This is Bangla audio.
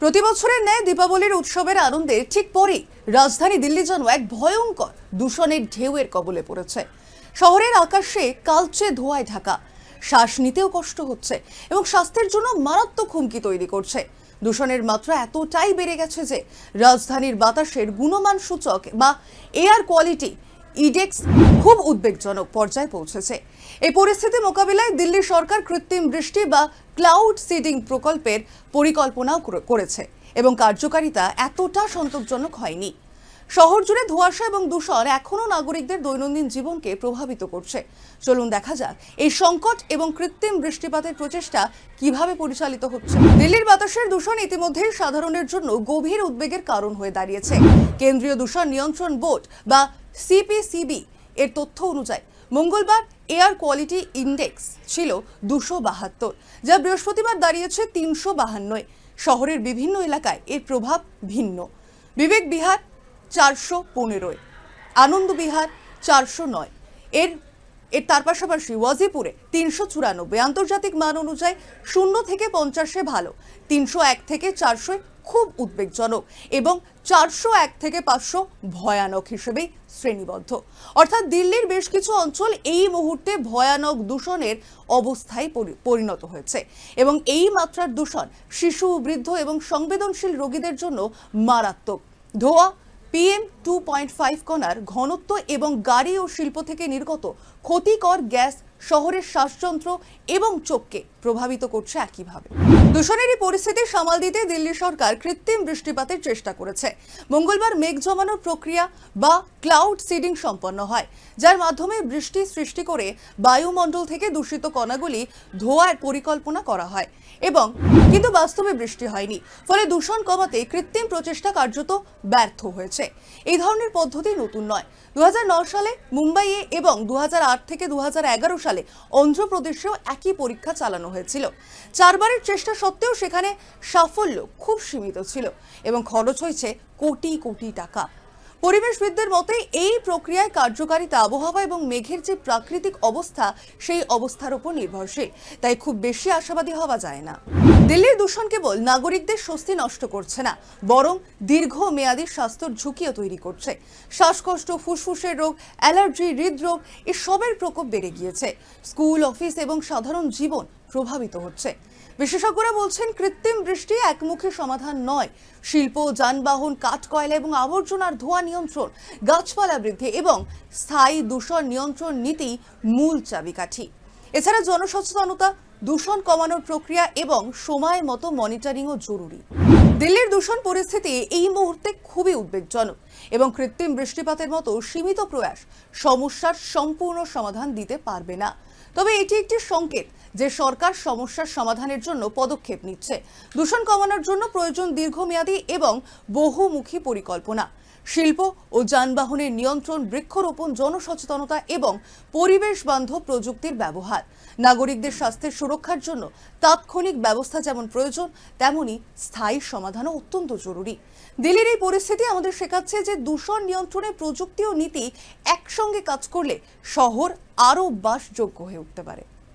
প্রতি বছরের ন্যায় দীপাবলির উৎসবের আনন্দের ঠিক পরেই রাজধানী দিল্লি যেন এক ভয়ঙ্কর দূষণের ঢেউয়ের কবলে পড়েছে। শহরের আকাশে কালচে ধোঁয়ায় ঢাকা। শ্বাস নিতেও কষ্ট হচ্ছে এবং স্বাস্থ্যের জন্য মারাত্মক হুমকি তৈরি করছে। দূষণের মাত্রা এতটাই বেড়ে গেছে যে রাজধানীর বাতাসের গুণমান সূচক বা এয়ার কোয়ালিটি ইডেক্স খুব উদ্বেগজনক পর্যায়ে পৌঁছেছে। এই পরিস্থিতি মোকাবিলায় দিল্লি সরকার কৃত্রিম বৃষ্টি বা ক্লাউড সিডিং প্রকল্পের পরিকল্পনাও করেছে এবং কার্যকারিতা এতটা সন্তোষজনক হয়নি। শহর জুড়ে ধোঁয়াশা এবং দূষণ এখনও নাগরিকদের দৈনন্দিন জীবনকে প্রভাবিত করছে। চলুন দেখা যাক এই সংকট এবং কৃত্রিম বৃষ্টিপাতের প্রচেষ্টা কীভাবে পরিচালিত হচ্ছে। দিল্লির বাতাসের দূষণ ইতিমধ্যেই সাধারণের জন্য গভীর উদ্বেগের কারণ হয়ে দাঁড়িয়েছে। কেন্দ্রীয় দূষণ নিয়ন্ত্রণ বোর্ড বা সিপিসিবি এর তথ্য অনুযায়ী মঙ্গলবার এয়ার কোয়ালিটি ইন্ডেক্স ছিল দুশো বাহাত্তর, যা বৃহস্পতিবার দাঁড়িয়েছে তিনশো বাহান্নয়। শহরের বিভিন্ন এলাকায় এর প্রভাব ভিন্ন। বিবেক বিহার চারশো পনেরোয়, আনন্দ বিহার চারশো নয়। এর এর তার পাশাপাশি ওয়াজিপুরে তিনশো চুরানব্বই। আন্তর্জাতিক মান অনুযায়ী শূন্য থেকে পঞ্চাশে ভালো, তিনশো এক থেকে চারশো খুব উদ্বেগজনক এবং চারশো এক থেকে পাঁচশো ভয়ানক হিসেবেই শ্রেণীবদ্ধ। অর্থাৎ দিল্লির বেশ কিছু অঞ্চল এই মুহূর্তে ভয়ানক দূষণের অবস্থায় পরিণত হয়েছে এবং এই মাত্রার দূষণ শিশু, বৃদ্ধ এবং সংবেদনশীল রোগীদের জন্য মারাত্মক। ধোয়া, পিএম টু পয়েন্ট ফাইভ কণার ঘনত্ব এবং গাড়ি ও শিল্প থেকে নির্গত ক্ষতিকর গ্যাস, শহরের শ্বাসযন্ত্র এবং চোখকে প্রভাবিত করছে একইভাবে। দূষণের এই পরিস্থিতি সামাল দিতে দিল্লি সরকার কৃত্রিম বৃষ্টিপাতের চেষ্টা করেছে। মঙ্গলবার মেঘ জমানোর প্রক্রিয়া বা ক্লাউড সিডিং সম্পন্ন হয়, যার মাধ্যমে বৃষ্টি সৃষ্টি করে বায়ুমণ্ডল থেকে দূষিত কণাগুলি ধোয়ার পরিকল্পনা করা হয় এবং কিন্তু বাস্তবে বৃষ্টি হয়নি। ফলে দূষণ কমাতে কৃত্রিম প্রচেষ্টা কার্যত ব্যর্থ হয়েছে। এই ধরনের পদ্ধতি নতুন নয়। দু সালে মুম্বাইয়ে এবং দু হাজার আট থেকে দু হাজার এগারো সালে অন্ধ্রপ্রদেশেও একই পরীক্ষা চালানো হয়েছিল। চারবারের চেষ্টা সত্ত্বেও সেখানে সাফল্য খুব সীমিত ছিল এবং খরচ হয়েছে কোটি কোটি টাকা। পরিবেশবিদদের মতে, এই প্রক্রিয়ায় কার্যকারিতা, আবহাওয়া এবং মেঘের যে প্রাকৃতিক অবস্থা, সেই অবস্থার উপর নির্ভরশীল। তাই খুব বেশি আশাবাদী হওয়া যায় না। দিল্লির দূষণ কেবল নাগরিকদের স্বস্তি নষ্ট করছে না, বরং দীর্ঘমেয়াদী স্বাস্থ্যর ঝুঁকিও তৈরি করছে। শ্বাসকষ্ট, ফুসফুসের রোগ, অ্যালার্জি, হৃদরোগ এসবের প্রকোপ বেড়ে গিয়েছে। স্কুল, অফিস এবং সাধারণ জীবন প্রভাবিত হচ্ছে। বিশেষজ্ঞরা বলছেন, কৃত্রিম বৃষ্টি একমুখী সমাধান নয়। শিল্প, যানবাহন কাঠ কয়লা এবং আবর্জনার ধোঁয়া নিয়ন্ত্রণ, গাছপালা বৃদ্ধি এবং স্থায়ী দূষণ নিয়ন্ত্রণ নীতি মূল চাবিকাঠি। এছাড়া জনসচেতনতা দূষণ কমানোর প্রক্রিয়া এবং সময় মতো মনিটরিংও জরুরি। দিল্লির দূষণ পরিস্থিতি এই মুহূর্তে খুবই উদ্বেগজনক এবং কৃত্রিম বৃষ্টিপাতের মতো সীমিত প্রয়াস সমস্যার সম্পূর্ণ সমাধান দিতে পারবে না। তবে এটি একটি সংকেত যে সরকার সমস্যার সমাধানের জন্য পদক্ষেপ নিচ্ছে। দূষণ কমানোর জন্য প্রয়োজন দীর্ঘমেয়াদী এবং বহুমুখী পরিকল্পনা। শিল্প ও যানবাহনের নিয়ন্ত্রণ, বৃক্ষরোপণ, জনসচেতনতা এবং পরিবেশ বান্ধব প্রযুক্তির ব্যবহার। নাগরিকদের স্বাস্থ্যের সুরক্ষার জন্য তাৎক্ষণিক ব্যবস্থা যেমন প্রয়োজন, তেমনি স্থায়ী সমাধানও অত্যন্ত জরুরি। দিল্লির এই পরিস্থিতি আমাদের শেখাচ্ছে যে দূষণ নিয়ন্ত্রণে প্রযুক্তি ও নীতি একসঙ্গে কাজ করলে শহর আরও বাসযোগ্য হয়ে উঠতে পারে।